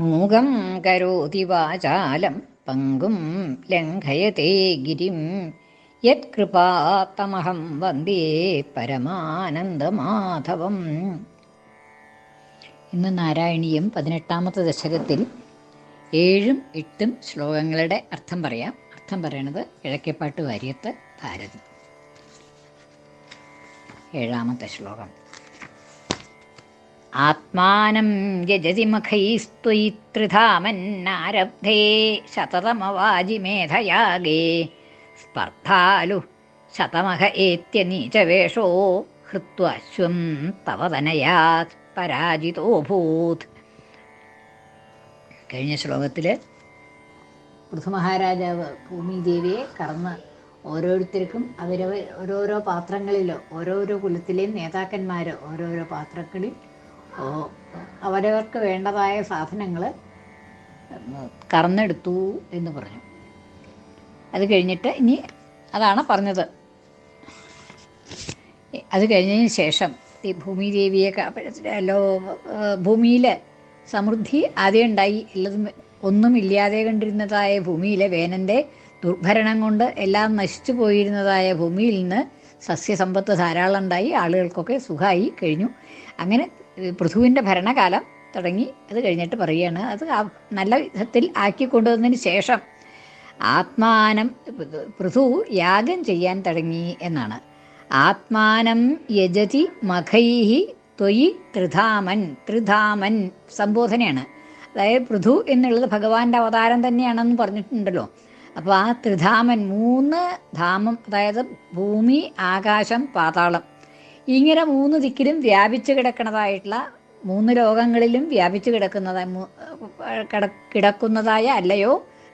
മൂകം കരോതി വാചാലം പങ്കും ലംഘയത്തെ ഗിരിം. യത്കൃപാത്തമഹം വന്ദേ പരമാനന്ദമാധവം. ഇന്ന് നാരായണീയം പതിനെട്ടാമത്തെ ദശകത്തിൽ ഏഴും എട്ടും ശ്ലോകങ്ങളുടെ അർത്ഥം പറയാം. അർത്ഥം പറയണത് കിഴക്കേപ്പാട്ട് വാര്യത്ത് ഭാരതി. ഏഴാമത്തെ ശ്ലോകം. ആത്മാനം യജതി മഖൈസ്ത്വയി ത്രിധാമന്നാരബ്ധേ ശതതമവാജിമേധയാഗേ. സ്പർദ്ധാലു ശതമഹ ഏത്യ നീചവേഷോ ഹൃത്വശ്വം തവതനയാത് പരാജിതോഭൂത് കഴിഞ്ഞ ശ്ലോകത്തിൽ പൃഥുമഹാരാജാവ് ഭൂമിദേവിയെ കടന്ന് ഓരോരുത്തർക്കും അവരവ ഓരോരോ പാത്രങ്ങളിലോ ഓരോരോ കുലത്തിലെയും നേതാക്കന്മാരോ ഓരോരോ പാത്രങ്ങളിൽ അവരവർക്ക് വേണ്ടതായ സാധനങ്ങൾ കറന്നെടുത്തു എന്ന് പറഞ്ഞു. അത് കഴിഞ്ഞിട്ട് ഇനി അതാണ് പറഞ്ഞത്. അത് കഴിഞ്ഞതിന് ശേഷം ഈ ഭൂമിദേവിയെ ലോ ഭൂമിയിൽ സമൃദ്ധി ആദ്യം ഉണ്ടായി. എല്ലതും ഒന്നും ഇല്ലാതെ കണ്ടിരുന്നതായ ഭൂമിയിലെ വേനന്റെ ദുർഭരണം കൊണ്ട് എല്ലാം നശിച്ചു പോയിരുന്നതായ ഭൂമിയിൽ നിന്ന് സസ്യസമ്പത്ത് ധാരാളം ഉണ്ടായി. ആളുകൾക്കൊക്കെ സുഖമായി കഴിഞ്ഞു. അങ്ങനെ പൃഥുവിന്റെ ഭരണകാലം തുടങ്ങി അത് കഴിഞ്ഞിട്ട് പറയുകയാണ്. അത് നല്ല വിധത്തിൽ ആക്കി കൊണ്ടുവന്നതിന് ശേഷം ആത്മാനം പൃഥു യാഗം ചെയ്യാൻ തുടങ്ങി എന്നാണ്. ആത്മാനം യജതി മഖൈഹി ത്വയി ത്രിധാമൻ ത്രിധാമൻ സംബോധനയാണ്. അതായത് പൃഥു എന്നുള്ളത് ഭഗവാന്റെ അവതാരം തന്നെയാണെന്ന് പറഞ്ഞിട്ടുണ്ടല്ലോ. അപ്പോൾ ആ ത്രിധാമൻ മൂന്ന് ധാമം അതായത് ഭൂമി ആകാശം പാതാളം ഇങ്ങനെ മൂന്ന് ദിക്കിലും വ്യാപിച്ചു കിടക്കുന്നതായിട്ടുള്ള മൂന്ന് ലോകങ്ങളിലും വ്യാപിച്ചു കിടക്കുന്നതായ കിടക്കുന്നതായ അല്ലയോ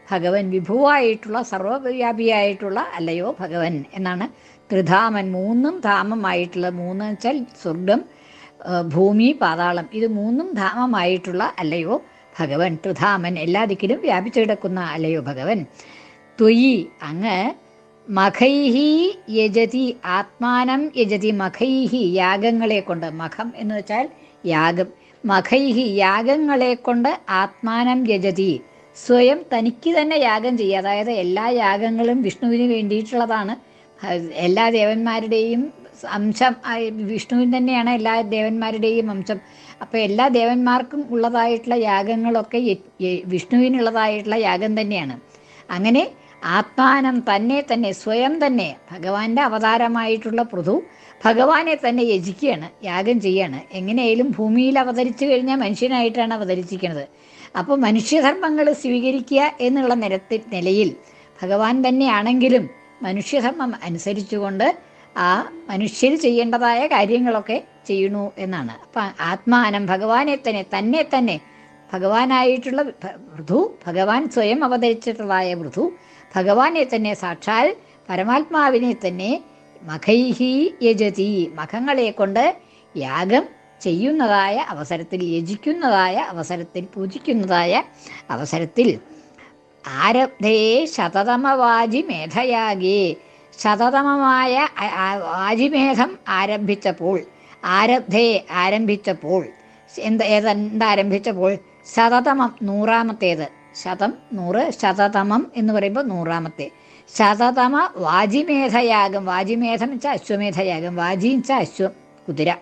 ഭഗവൻ വിഭുവായിട്ടുള്ള സർവവ്യാപിയായിട്ടുള്ള അല്ലയോ ഭഗവൻ എന്നാണ് ത്രിധാമൻ മൂന്നും ധാമമായിട്ടുള്ള മൂന്ന് വെച്ചാൽ സ്വർഗം ഭൂമി പാതാളം. ഇത് മൂന്നും ധാമമായിട്ടുള്ള അല്ലയോ ഭഗവൻ ത്രിധാമൻ എല്ലാ ദിക്കിലും വ്യാപിച്ചു കിടക്കുന്ന അല്ലയോ ഭഗവൻ. ത്വയി അങ്ങ് മഖൈഹി യജതി ആത്മാനം യജതി മഖൈഹി യാഗങ്ങളെ കൊണ്ട് മഖം എന്ന് വെച്ചാൽ യാഗം. മഖൈഹി യാഗങ്ങളെ കൊണ്ട് ആത്മാനം യജതി സ്വയം തനിക്ക് തന്നെ യാഗം ചെയ്യുക. അതായത് എല്ലാ യാഗങ്ങളും വിഷ്ണുവിന് വേണ്ടിയിട്ടുള്ളതാണ്. എല്ലാ ദേവന്മാരുടെയും അംശം വിഷ്ണുവിൻ തന്നെയാണ് എല്ലാ ദേവന്മാരുടെയും അംശം. അപ്പോൾ എല്ലാ ദേവന്മാർക്കും ഉള്ളതായിട്ടുള്ള യാഗങ്ങളൊക്കെ വിഷ്ണുവിനുള്ളതായിട്ടുള്ള യാഗം തന്നെയാണ്. അങ്ങനെ ആത്മാനം തന്നെ തന്നെ സ്വയം തന്നെ ഭഗവാന്റെ അവതാരമായിട്ടുള്ള പൃഥു ഭഗവാനെ തന്നെ യജിക്കുകയാണ് യാഗം ചെയ്യാണ്. എങ്ങനെയായാലും ഭൂമിയിൽ അവതരിച്ചു കഴിഞ്ഞാൽ മനുഷ്യനായിട്ടാണ് അവതരിച്ചിരിക്കുന്നത്. അപ്പോൾ മനുഷ്യധർമ്മങ്ങൾ സ്വീകരിക്കുക എന്നുള്ള നിരത്തിൽ നിലയിൽ ഭഗവാൻ തന്നെയാണെങ്കിലും മനുഷ്യധർമ്മം അനുസരിച്ചുകൊണ്ട് ആ മനുഷ്യർ ചെയ്യേണ്ടതായ കാര്യങ്ങളൊക്കെ ചെയ്യണു എന്നാണ്. അപ്പം ആത്മാനം ഭഗവാനെ തന്നെ തന്നെ തന്നെ ഭഗവാനായിട്ടുള്ള മൃദു ഭഗവാൻ സ്വയം അവതരിച്ചിട്ടുള്ളതായ പൃഥു ഭഗവാനെ തന്നെ സാക്ഷാൽ പരമാത്മാവിനെ തന്നെ മഖൈഹി യജതി മഖങ്ങളെ കൊണ്ട് യാഗം ചെയ്യുന്നതായ അവസരത്തിൽ യജിക്കുന്നതായ അവസരത്തിൽ പൂജിക്കുന്നതായ അവസരത്തിൽ ആരബ്ധേ ശതതമവാജി മേധയാകേ ശതതമമായ വാജിമേധം ആരംഭിച്ചപ്പോൾ ആരബ്ധേ ആരംഭിച്ചപ്പോൾ എന്ത് ഏതെന്താരംഭിച്ചപ്പോൾ ശതതമം നൂറാമത്തേത്. ശതം നൂറ് ശതതമം എന്ന് പറയുമ്പോൾ നൂറാമത്തെ. ശതതമ വാജിമേധയാഗം. വാജിമേധം വെച്ചാൽ അശ്വമേധയാഗം. വാജി വെച്ചാൽ അശ്വം കുതിര.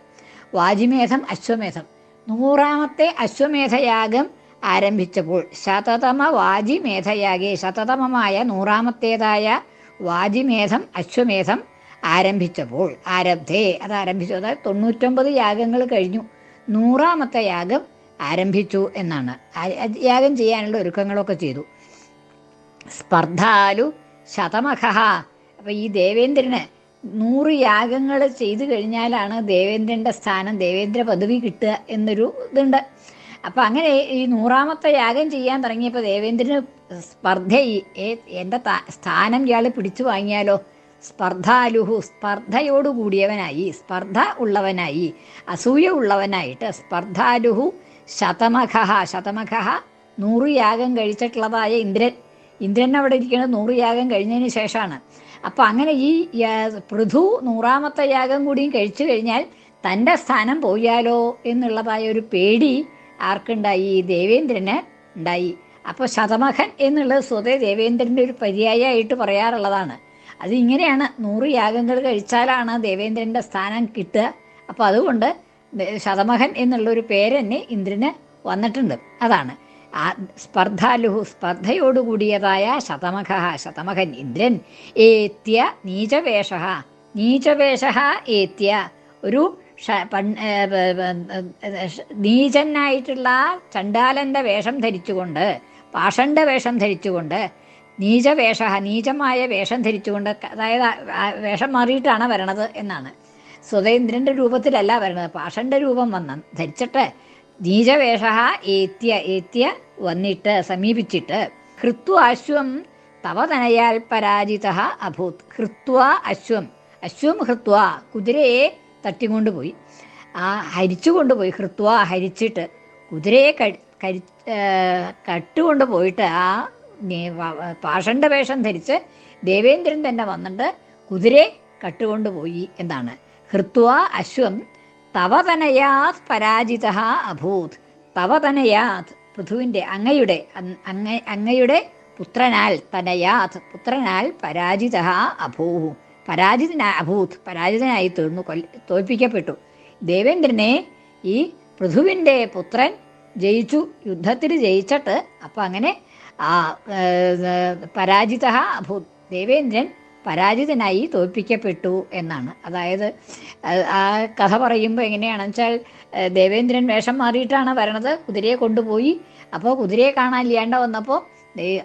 വാജിമേധം അശ്വമേധം. നൂറാമത്തെ അശ്വമേധയാഗം ആരംഭിച്ചപ്പോൾ ശതതമ വാജിമേധയാഗെ ശതതമമായ നൂറാമത്തേതായ വാജിമേധം അശ്വമേധം ആരംഭിച്ചപ്പോൾ ആരബ്ധേ. അത് ആരംഭിച്ചു. അതായത് തൊണ്ണൂറ്റൊമ്പത് യാഗങ്ങൾ കഴിഞ്ഞു. നൂറാമത്തെ യാഗം ആരംഭിച്ചു എന്നാണ്. യാഗം ചെയ്യാനുള്ള ഒരുക്കങ്ങളൊക്കെ ചെയ്തു. സ്പർദ്ധാലു ശതമഖ അപ്പം ഈ ദേവേന്ദ്രന് നൂറ് യാഗങ്ങൾ ചെയ്തു കഴിഞ്ഞാലാണ് ദേവേന്ദ്രന്റെ സ്ഥാനം ദേവേന്ദ്ര പദവി കിട്ടുക എന്നൊരു ഇതുണ്ട്. അപ്പം അങ്ങനെ ഈ നൂറാമത്തെ യാഗം ചെയ്യാൻ തുടങ്ങിയപ്പോൾ ദേവേന്ദ്രന് സ്പർദ്ധ എന്റെ സ്ഥാനം ഇയാൾ പിടിച്ചു വാങ്ങിയാലോ? സ്പർദ്ധാലുഹു സ്പർദ്ധയോടുകൂടിയവനായി സ്പർദ്ധ ഉള്ളവനായി അസൂയ ഉള്ളവനായിട്ട് സ്പർദ്ധാലുഹു ശതമഖ ശതമഖ നൂറ് യാഗം കഴിച്ചിട്ടുള്ളതായ ഇന്ദ്രൻ. ഇന്ദ്രൻ അവിടെ ഇരിക്കുന്നത് നൂറ് യാഗം കഴിഞ്ഞതിന് ശേഷമാണ്. അപ്പം അങ്ങനെ ഈ പൃഥു നൂറാമത്തെ യാഗം കൂടിയും കഴിച്ചു കഴിഞ്ഞാൽ തന്റെ സ്ഥാനം പോയാലോ എന്നുള്ളതായ ഒരു പേടി ആർക്കുണ്ടായി? ദേവേന്ദ്രന് ഉണ്ടായി. അപ്പോൾ ശതമഹൻ എന്നുള്ളത് സ്വതേ ദേവേന്ദ്രന്റെ ഒരു പര്യായമായിട്ട് പറയാറുള്ളതാണ്. അത് ഇങ്ങനെയാണ് നൂറ് യാഗങ്ങൾ കഴിച്ചാലാണ് ദേവേന്ദ്രന്റെ സ്ഥാനം കിട്ടുക. അപ്പോൾ അതുകൊണ്ട് ശതമഹൻ എന്നുള്ളൊരു പേര് തന്നെ ഇന്ദ്രന് വന്നിട്ടുണ്ട്. അതാണ്. ആ സ്പർദ്ധാലുഹു സ്പർദ്ധയോടുകൂടിയതായ ശതമഖ ശതമഹൻ ഇന്ദ്രൻ ഏത്യ നീചവേഷ നീചവേഷ ഏത്യ. ഒരു നീചനായിട്ടുള്ള ചണ്ടാലന്റെ വേഷം ധരിച്ചുകൊണ്ട് പാഷന്റെ വേഷം ധരിച്ചുകൊണ്ട് നീചവേഷ നീചമായ വേഷം ധരിച്ചുകൊണ്ട് അതായത് വേഷം മാറിയിട്ടാണ് വരണത് എന്നാണ്. സ്വതേന്ദ്രന്റെ രൂപത്തിലല്ല വരുന്നത്. പാഷന്റെ രൂപം വന്ന ധരിച്ചിട്ട് നീചവേഷ ഏത്യ ഏത്യ വന്നിട്ട് സമീപിച്ചിട്ട് ഹൃത്വ അശ്വം തവ തനയാൽ പരാജിത അഭൂത്. ഹൃത്വ അശ്വം അശ്വം ഹൃത്വ കുതിരയെ തട്ടിക്കൊണ്ടുപോയി. ആ ഹരിച്ചു കൊണ്ടുപോയി ഹൃത്വ ഹരിച്ചിട്ട് കുതിരയെ കരി കട്ടുകൊണ്ട് പോയിട്ട് ആ പാഷണ്ട വേഷം ധരിച്ച് ദേവേന്ദ്രൻ തന്നെ വന്നിട്ട് കുതിരയെ കട്ടുകൊണ്ടുപോയി എന്നാണ്. ഹൃത്വ അശ്വം തവതനയാത് പരാജിത അഭൂത്. തവതനയാത് പൃഥുവിന്റെ അങ്ങയുടെ അങ്- അങ്ങ അങ്ങയുടെ പുത്രനാൽ തനയാത് പുത്രനാൽ പരാജിത അഭൂ പരാജിതനാ അഭൂത് പരാജിതനായി തീർന്നു കൊല്ല തോൽപ്പിക്കപ്പെട്ടു. ദേവേന്ദ്രനെ ഈ പൃഥുവിന്റെ പുത്രൻ ജയിച്ചു യുദ്ധത്തിൽ ജയിച്ചിട്ട് അപ്പം അങ്ങനെ ആ പരാജിത അഭൂത്. ദേവേന്ദ്രൻ പരാജിതനായി തോൽപ്പിക്കപ്പെട്ടു എന്നാണ്. അതായത് ആ- കഥ പറയുമ്പോൾ എങ്ങനെയാണെന്ന് വെച്ചാൽ ദേവേന്ദ്രൻ വേഷം മാറിയിട്ടാണ് വരണത് കുതിരയെ കൊണ്ടുപോയി. അപ്പോൾ കുതിരയെ കാണാൻ ലിയാണ്ട വന്നപ്പോൾ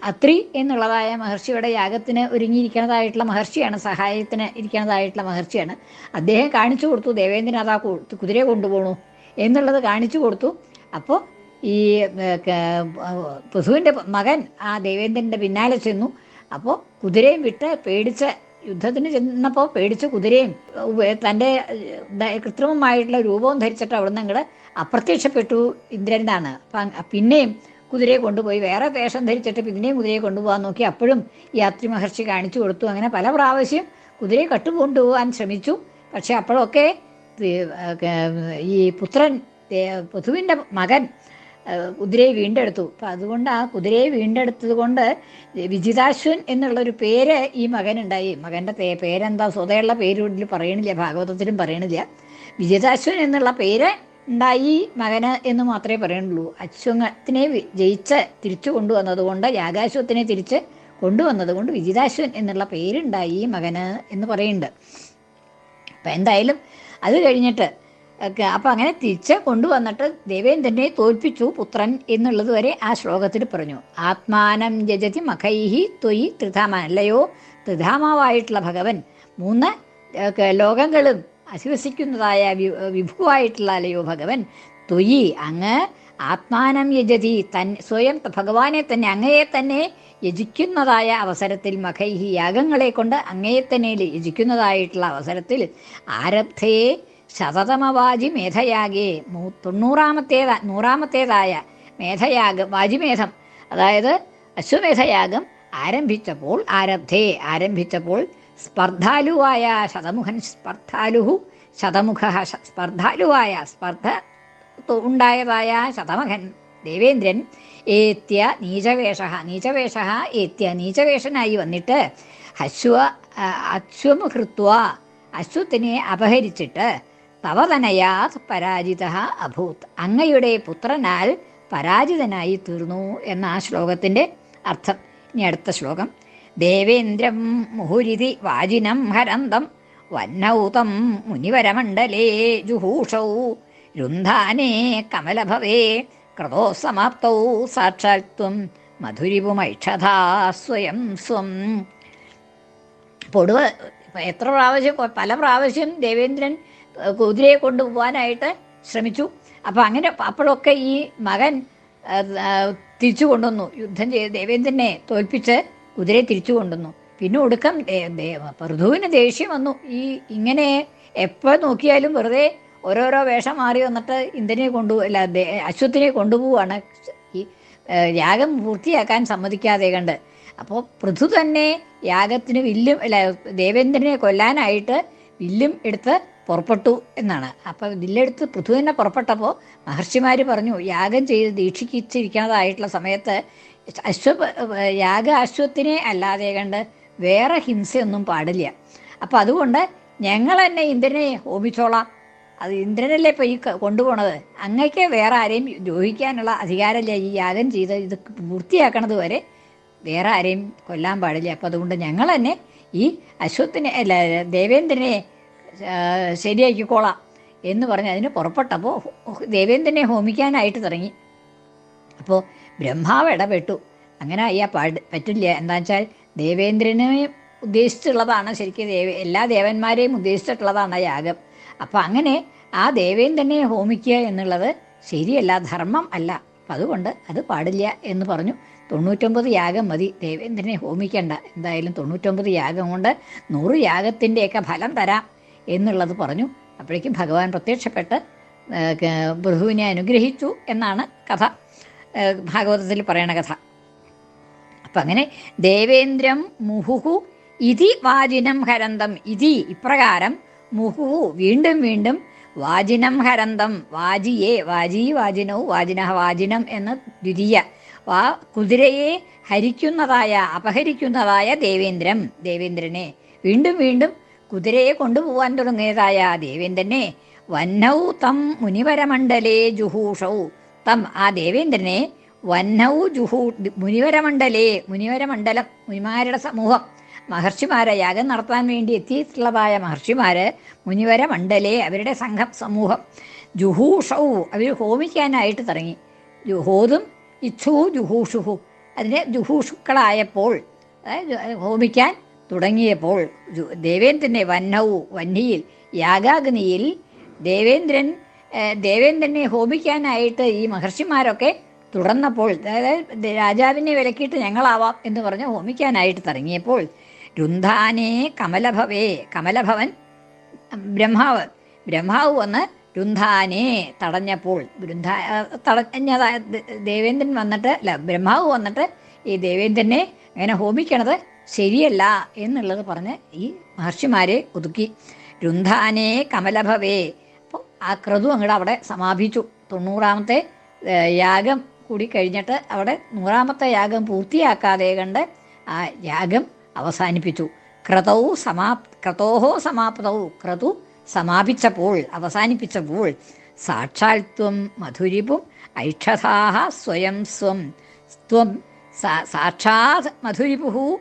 അത്രി എന്നുള്ളതായ മഹർഷിയുടെ യാഗത്തിന് ഒരുങ്ങിയിരിക്കുന്നതായിട്ടുള്ള മഹർഷിയാണ് സഹായത്തിന് ഇരിക്കുന്നതായിട്ടുള്ള മഹർഷിയാണ്. അദ്ദേഹം കാണിച്ചു കൊടുത്തു ദേവേന്ദ്രൻ അതാ കുതിരയെ കൊണ്ടുപോകണു എന്നുള്ളത് കാണിച്ചു കൊടുത്തു. അപ്പോൾ ഈ പൃഥുവിന്റെ മകൻ ആ ദേവേന്ദ്രന്റെ പിന്നാലെ ചെന്നു. അപ്പോൾ കുതിരയും വിട്ട് പേടിച്ച യുദ്ധത്തിന് ചെന്നപ്പോൾ പേടിച്ച കുതിരയും തന്റെ കൃത്രിമമായിട്ടുള്ള രൂപവും ധരിച്ചിട്ട് അവിടുന്ന് അങ്ങോട്ട് അപ്രത്യക്ഷപ്പെട്ടു ഇന്ദ്രനാണ് അപ്പം പിന്നെയും കുതിരയെ കൊണ്ടുപോയി. വേറെ വേഷം ധരിച്ചിട്ട് പിന്നെയും കുതിരയെ കൊണ്ടുപോകാൻ നോക്കി. അപ്പോഴും യാത്രി മഹർഷി കാണിച്ചു കൊടുത്തു. അങ്ങനെ പല പ്രാവശ്യം കുതിരയെ കട്ടുകൊണ്ടുപോകാൻ ശ്രമിച്ചു. പക്ഷെ അപ്പോഴൊക്കെ ഈ പുത്രൻ പൃഥുവിന്റെ മകൻ കുതിരയെ വീണ്ടെടുത്തു. അപ്പം അതുകൊണ്ട് ആ കുതിരയെ വീണ്ടെടുത്തത് കൊണ്ട് വിജിതാശ്വൻ എന്നുള്ളൊരു പേര് ഈ മകനുണ്ടായി. മകന്റെ പേ പേരെന്താ? സ്വതയുള്ള പേര് ഇതിൽ പറയണില്ല ഭാഗവതത്തിലും പറയണില്ല. വിജിതാശ്വൻ എന്നുള്ള പേര് ഉണ്ടായി മകന് എന്ന് മാത്രമേ പറയുന്നുള്ളൂ. അശ്വത്തിനെ ജയിച്ച് തിരിച്ചു കൊണ്ടുവന്നതുകൊണ്ട് യാഗാശ്വത്തിനെ തിരിച്ച് കൊണ്ടുവന്നത് കൊണ്ട് വിജിതാശ്വൻ എന്നുള്ള പേരുണ്ടായി മകന് എന്ന് പറയുന്നുണ്ട്. അപ്പം എന്തായാലും അത് കഴിഞ്ഞിട്ട് ഒക്കെ. അപ്പം അങ്ങനെ തിരിച്ച് കൊണ്ടുവന്നിട്ട് ദേവേന്ദ്രനെ തോൽപ്പിച്ചു പുത്രൻ എന്നുള്ളത് വരെ ആ ശ്ലോകത്തിൽ പറഞ്ഞു. ആത്മാനം ജജതി മഖൈഹി ത്വയി ത്രിധാമൻ അല്ലയോ? ത്രിധാമാവായിട്ടുള്ള ഭഗവൻ മൂന്ന് ലോകങ്ങളും അധിവസിക്കുന്നതായ വിഭുവായിട്ടുള്ള അല്ലയോ ഭഗവൻ ത്വയി. അങ്ങ് ആത്മാനം യജതി തൻ സ്വയം ഭഗവാനെ തന്നെ അങ്ങയെ തന്നെ യജിക്കുന്നതായ അവസരത്തിൽ മഖൈഹി യാഗങ്ങളെ കൊണ്ട് അങ്ങയെ തന്നെ യജിക്കുന്നതായിട്ടുള്ള അവസരത്തിൽ ആരബ്ധേ ശതതമവാജി മേധയാഗേ മൂ തൊണ്ണൂറാമത്തേതാ നൂറാമത്തേതായ മേധയാഗം വാജിമേധം അതായത് അശ്വമേധയാഗം ആരംഭിച്ചപ്പോൾ ആരബ്ധേ ആരംഭിച്ചപ്പോൾ സ്പർദ്ധാലുവായ ശതമുഖൻ സ്പർദ്ധാലുഹു ശതമുഖ സ്പർദ്ധാലുവായ സ്പർദ്ധ ഉണ്ടായതായ ശതമുഖൻ ദേവേന്ദ്രൻ ഏത്യ നീചവേഷ നീചവേഷ ഏത്യ നീചവേഷനായി വന്നിട്ട് അശ്വ അശ്വമുഹൃത്വ അശ്വം ഹൃത്വ അശ്വത്തിനെ അപഹരിച്ചിട്ട് തവതനയാത് പരാജിത അഭൂത്. അങ്ങയുടെ പുത്രനാൽ പരാജിതനായി തീർന്നു എന്ന ആ ശ്ലോകത്തിന്റെ അർത്ഥം. ഇനി അടുത്ത ശ്ലോകം. ദേവേന്ദ്രം മുഹുരിതി വാജിനം ഹരന്തം വന്നൗതം മുനിവരമണ്ഡലേ ജുഹൂഷൗ. രുന്ധാനേ കമലഭവേ ക്രതോ സമാപ്തൗ സാക്ഷാത്വം മധുരിപുമൈക്ഷതാ സ്വയം സ്വം. പൊടുവ എത്ര പ്രാവശ്യം പല പ്രാവശ്യം ദേവേന്ദ്രൻ കുതിരയെ കൊണ്ടുപോകാനായിട്ട് ശ്രമിച്ചു. അപ്പം അങ്ങനെ അപ്പോഴൊക്കെ ഈ മകൻ തിരിച്ചു കൊണ്ടുവന്നു യുദ്ധം ചെയ്ത് ദേവേന്ദ്രനെ തോൽപ്പിച്ച് കുതിരയെ തിരിച്ചു കൊണ്ടുവന്നു പിന്നെ ഒടുക്കം പൃഥുവിന് ദേഷ്യം വന്നു. ഈ ഇങ്ങനെ എപ്പോൾ നോക്കിയാലും വെറുതെ ഓരോരോ വേഷം മാറി വന്നിട്ട് ഇന്ദ്രനെ കൊണ്ടു അല്ല അശ്വത്തിനെ കൊണ്ടുപോവാണ്. ഈ യാഗം പൂർത്തിയാക്കാൻ സമ്മതിക്കാതെ കണ്ട്. അപ്പോൾ പൃഥു തന്നെ യാഗത്തിന് വില്ലും അല്ല ദേവേന്ദ്രനെ കൊല്ലാനായിട്ട് വില്ലും എടുത്ത് പുറപ്പെട്ടു എന്നാണ്. അപ്പം ഇതിലെടുത്ത് പൃഥു തന്നെ പുറപ്പെട്ടപ്പോൾ മഹർഷിമാർ പറഞ്ഞു യാഗം ചെയ്ത് ദീക്ഷിച്ചിരിക്കുന്നതായിട്ടുള്ള സമയത്ത് അശ്വ യാഗ അശ്വത്തിനെ അല്ലാതെ കണ്ട് വേറെ ഹിംസയൊന്നും പാടില്ല. അപ്പം അതുകൊണ്ട് ഞങ്ങൾ തന്നെ ഇന്ദ്രനെ ഹോമിച്ചോളാം. അത് ഇന്ദ്രനല്ലേ പോയി കൊണ്ടുപോണത്? അങ്ങക്ക് വേറെ ആരെയും ദ്രോഹിക്കാനുള്ള അധികാരമില്ല. ഈ യാഗം ചെയ്ത് ഇത് പൂർത്തിയാക്കണത് വരെ വേറെ ആരെയും കൊല്ലാൻ പാടില്ല. അപ്പോൾ അതുകൊണ്ട് ഞങ്ങൾ തന്നെ ഈ അശ്വത്തിനെ അല്ല ദേവേന്ദ്രനെ ശരിയാക്കിക്കോളാം എന്ന് പറഞ്ഞ് അതിന് പുറപ്പെട്ടപ്പോൾ ദേവേന്ദ്രനെ ഹോമിക്കാനായിട്ട് തുടങ്ങി. അപ്പോൾ ബ്രഹ്മാവ് ഇടപെട്ടു. അങ്ങനെ അയ്യാ പാട് പറ്റില്ല. എന്താ വെച്ചാൽ ദേവേന്ദ്രനെ ഉദ്ദേശിച്ചുള്ളതാണ് ശരിക്കും ദേവ എല്ലാ ദേവന്മാരെയും ഉദ്ദേശിച്ചിട്ടുള്ളതാണ് യാഗം. അപ്പം അങ്ങനെ ആ ദേവേന്ദ്രനെ ഹോമിക്കുക എന്നുള്ളത് ശരിയല്ല ധർമ്മം അല്ല. അപ്പം അതുകൊണ്ട് അത് പാടില്ല എന്ന് പറഞ്ഞു. തൊണ്ണൂറ്റൊമ്പത് യാഗം മതി. ദേവേന്ദ്രനെ ഹോമിക്കണ്ട. എന്തായാലും തൊണ്ണൂറ്റൊമ്പത് യാഗം കൊണ്ട് നൂറ് യാഗത്തിന്റെയൊക്കെ ഫലം തരാം. എന്നുള്ളത് പറഞ്ഞു. അപ്പോഴേക്കും ഭഗവാൻ പ്രത്യക്ഷപ്പെട്ട് ബൃഹുവിനെ അനുഗ്രഹിച്ചു എന്നാണ് കഥ. ഭാഗവതത്തിൽ പറയണ കഥ. അപ്പം അങ്ങനെ ദേവേന്ദ്രം മുഹുഹു ഇതി വാജിനം ഹരന്തം ഇതി ഇപ്രകാരം മുഹുഹു വീണ്ടും വീണ്ടും വാജിനം ഹരന്തം വാജിയെ വാജി വാജിനവും വാജിനഹ വാജിനം എന്ന് ദ്വിതീയ. വാ കുതിരയെ ഹരിക്കുന്നതായ അപഹരിക്കുന്നതായ ദേവേന്ദ്രം ദേവേന്ദ്രനെ വീണ്ടും വീണ്ടും കുതിരയെ കൊണ്ടുപോവാൻ തുടങ്ങിയതായ ദേവൻ തന്നെ വന്നൗ തം മുനിവരമണ്ഡലേ ജുഹൂഷൗ. തം ആ ദേവേന്ദ്രനെ വന്നൗ ജുഹൂ മുനിവരമണ്ഡലേ മുനിവരമണ്ഡലം മുനിമാരുടെ സമൂഹം. മഹർഷിമാരെ യാഗം നടത്താൻ വേണ്ടി എത്തിയിട്ടുള്ളതായ മഹർഷിമാര് മുനിവരമണ്ഡലേ അവരുടെ സംഘം സമൂഹം ജുഹൂഷൗ അവർ ഹോമിക്കാനായിട്ട് തുടങ്ങി. ജുഹോതും ഇച്ഛു ജുഹൂഷുഹു. അതിന് ജുഹൂഷുക്കളായപ്പോൾ ഹോമിക്കാൻ തുടങ്ങിയപ്പോൾ ദേവേന്ദ്രനെ വന്നൗ വന്നിയിൽ യാഗാഗ്നിയിൽ ദേവേന്ദ്രൻ ദേവേന്ദ്രനെ ഹോമിക്കാനായിട്ട് ഈ മഹർഷിമാരൊക്കെ തുടർന്നപ്പോൾ അതായത് രാജാവിനെ വിലക്കിയിട്ട് ഞങ്ങളാവാം എന്ന് പറഞ്ഞ് ഹോമിക്കാനായിട്ട് തുടങ്ങിയപ്പോൾ രുന്ധാനേ കമലഭവേ കമലഭവൻ ബ്രഹ്മാവ് ബ്രഹ്മാവ് വന്ന് രുന്ധാനെ തടഞ്ഞപ്പോൾ രുന്ധാ തടഞ്ഞതായ ദേവേന്ദ്രൻ വന്നിട്ട് അല്ല ബ്രഹ്മാവ് വന്നിട്ട് ഈ ദേവേന്ദ്രനെ അങ്ങനെ ഹോമിക്കണത് ശരിയല്ല എന്നുള്ളത് പറഞ്ഞ് ഈ മഹർഷിമാരെ ഒതുക്കി. രുന്ധാനേ കമലഭവേ. അപ്പോൾ ആ ക്രതു അങ്ങോട്ട് അവിടെ സമാപിച്ചു. തൊണ്ണൂറാമത്തെ യാഗം കൂടി കഴിഞ്ഞിട്ട് അവിടെ നൂറാമത്തെ യാഗം പൂർത്തിയാക്കാതെ കണ്ട് ആ യാഗം അവസാനിപ്പിച്ചു. ക്രതൗ സമാ ക്രതോഹോ സമാപ്തൗ. ക്രതു സമാപിച്ചപ്പോൾ അവസാനിപ്പിച്ചപ്പോൾ സാക്ഷാത്വം മധുരിപും ഐക്ഷതാഹ സ്വയം സ്വം. ത്വം സാക്ഷാത് മധുരിപുഹു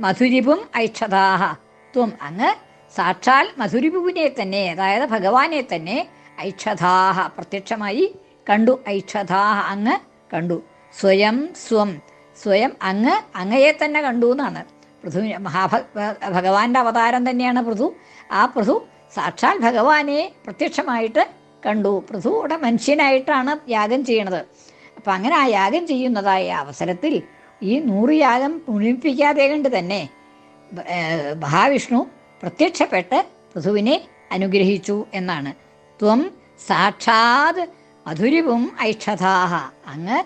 മധുരിപും ഐക്ഷതാഹ ത്വം അങ്ങ് സാക്ഷാൽ മധുരിപുവിനെ തന്നെ അതായത് ഭഗവാനെ തന്നെ ഐക്ഷതാഹ പ്രത്യക്ഷമായി കണ്ടു ഐക്ഷതാഹ അങ്ങ് കണ്ടു. സ്വയം സ്വം. സ്വയം അങ്ങ് അങ്ങയെ തന്നെ കണ്ടു എന്നാണ്. പൃഥു മഹാഭ ഭഗവാന്റെ അവതാരം തന്നെയാണ് പൃഥു. ആ പൃഥു സാക്ഷാൽ ഭഗവാനെ പ്രത്യക്ഷമായിട്ട് കണ്ടു. പൃഥുവിടെ മനുഷ്യനായിട്ടാണ് യാഗം ചെയ്യണത്. അപ്പം അങ്ങനെ ആ യാഗം ചെയ്യുന്നതായ അവസരത്തിൽ ഈ നൂറ് യാഗം മുഴുമിപ്പിക്കാതെ കണ്ട് തന്നെ മഹാവിഷ്ണു പ്രത്യക്ഷപ്പെട്ട് പൃഥുവിനെ അനുഗ്രഹിച്ചു എന്നാണ്. ത്വം സാക്ഷാത് മധുരിവും ഐക്ഷതാഹ അങ്ങ്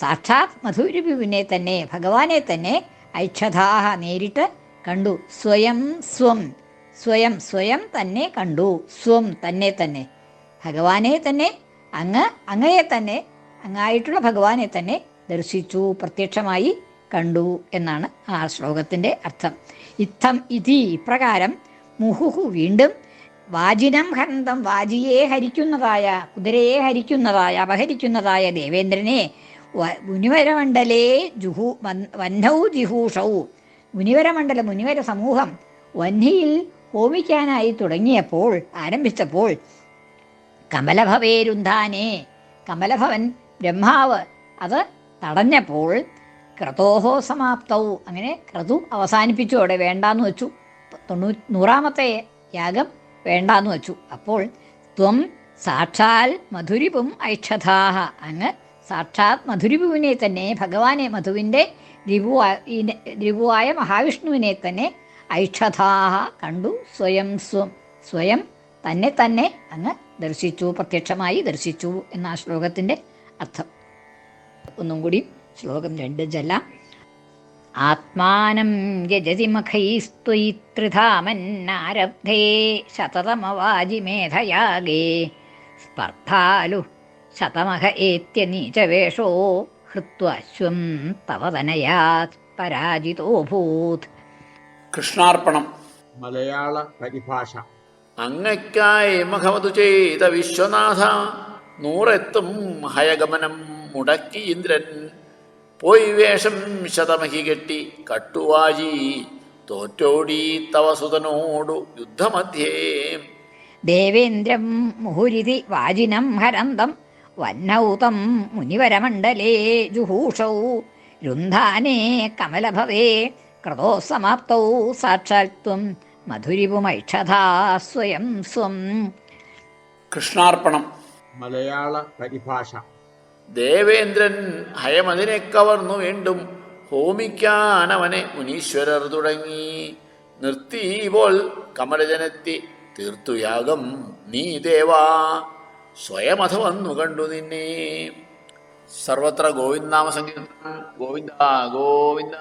സാക്ഷാത് മധുരിപുവിനെ തന്നെ ഭഗവാനെ തന്നെ ഐക്ഷതാഹ നേരിട്ട് കണ്ടു. സ്വയം സ്വം സ്വയം സ്വയം തന്നെ കണ്ടു. സ്വം തന്നെ തന്നെ. ഭഗവാനെ തന്നെ അങ്ങ് അങ്ങയെ തന്നെ അങ്ങായിട്ടുള്ള ഭഗവാനെ തന്നെ ദർശിച്ചു പ്രത്യക്ഷമായി കണ്ടു എന്നാണ് ആ ശ്ലോകത്തിന്റെ അർത്ഥം. ഇത്തം ഇതി ഇപ്രകാരം മുഹുഹു വീണ്ടും വാജിനം ഹന്തം വാജിയെ ഹരിക്കുന്നതായ കുതിരയെ ഹരിക്കുന്നതായ അപഹരിക്കുന്നതായ ദേവേന്ദ്രനെ മുനിവരമണ്ഡലേ ജുഹു വന്നൗ ജിഹൂഷൗ. മുനിവരമണ്ഡല മുനിവര സമൂഹം വന്യയിൽ ഹോമിക്കാനായി തുടങ്ങിയപ്പോൾ ആരംഭിച്ചപ്പോൾ കമലഭവേരുന്ധാനേ. കമലഭവൻ ബ്രഹ്മാവ് അത് തടഞ്ഞപ്പോൾ ക്രതോഹോ സമാപ്തവും അങ്ങനെ ക്രതു അവസാനിപ്പിച്ചു. അവിടെ വേണ്ടാന്ന് വെച്ചു. തൊണ്ണൂ നൂറാമത്തെ യാഗം വേണ്ടാന്ന് വെച്ചു. അപ്പോൾ ത്വം സാക്ഷാൽ മധുരിപും ഐക്ഷതാഹ അങ്ങ് സാക്ഷാത് മധുരിപുവിനെ തന്നെ ഭഗവാനെ മധുവിന്റെ രിപുവായ രിപുവായ മഹാവിഷ്ണുവിനെ തന്നെ ഐക്ഷതാഹ കണ്ടു സ്വയം സ്വം സ്വയം തന്നെ തന്നെ അങ്ങ് ദർശിച്ചു പ്രത്യക്ഷമായി ദർശിച്ചു എന്ന ശ്ലോകത്തിന്റെ അർത്ഥം. ഒന്നും കൂടി ശ്ലോകം രണ്ട് ജല. ആത്മാനം യജതി മഖൈസ്ത്വയി ത്രിധാമന്നാരബ്ധേ ശതതമവാജി മേധയാഗേ. സ്പർദ്ധാലു ശതമഹ ഏത്യ നീചവേഷോ ഹൃത്വശ്വം തവ പരാജിതോഭൂത് കൃഷ്ണാർപ്പണം. മലയാള പരിഭാഷ. അങ്ങയ്ക്കായി മഖമതു ചെയ്ത വിശ്വനാഥ നൂറെത്തും ഹയഗമനം മുടക്കി ഇന്ദ്രൻ. പോയി വേഷം ശതമഹി കെട്ടി കട്ടുവാജി തോറ്റോടി തവ സുതനോടു യുദ്ധമധ്യേ. ദേവേന്ദ്രം മുഹുരിതി വാജിനം ഹരന്തം വന്നൗതം മുനിവരമണ്ഡലേ ജുഹൂഷൗ രുന്ധാനേ കമലഭവേ ക്രതോ സമാപ്തൗ സാക്ഷാത്വം മധുരിപുമൈക്ഷതാ സ്വയം സ്വം. കൃഷ്ണാർപ്പണം. മലയാള പരിഭാഷ. ദേവേന്ദ്രൻ ഹയമതിനെ കവർന്നു വീണ്ടും. ഹോമിക്കാനവനെ മുനീശ്വരർ തുടങ്ങി. നിർത്തിയപ്പോൾ കമലജനത്തി തീർത്തുയാഗം നീ ദേവാ സ്വയമഥ വന്നു കണ്ടു നിന്നെ. സർവത്ര ഗോവിന്ദാമ സംഗീതം ഗോവിന്ദ ഗോവിന്ദ.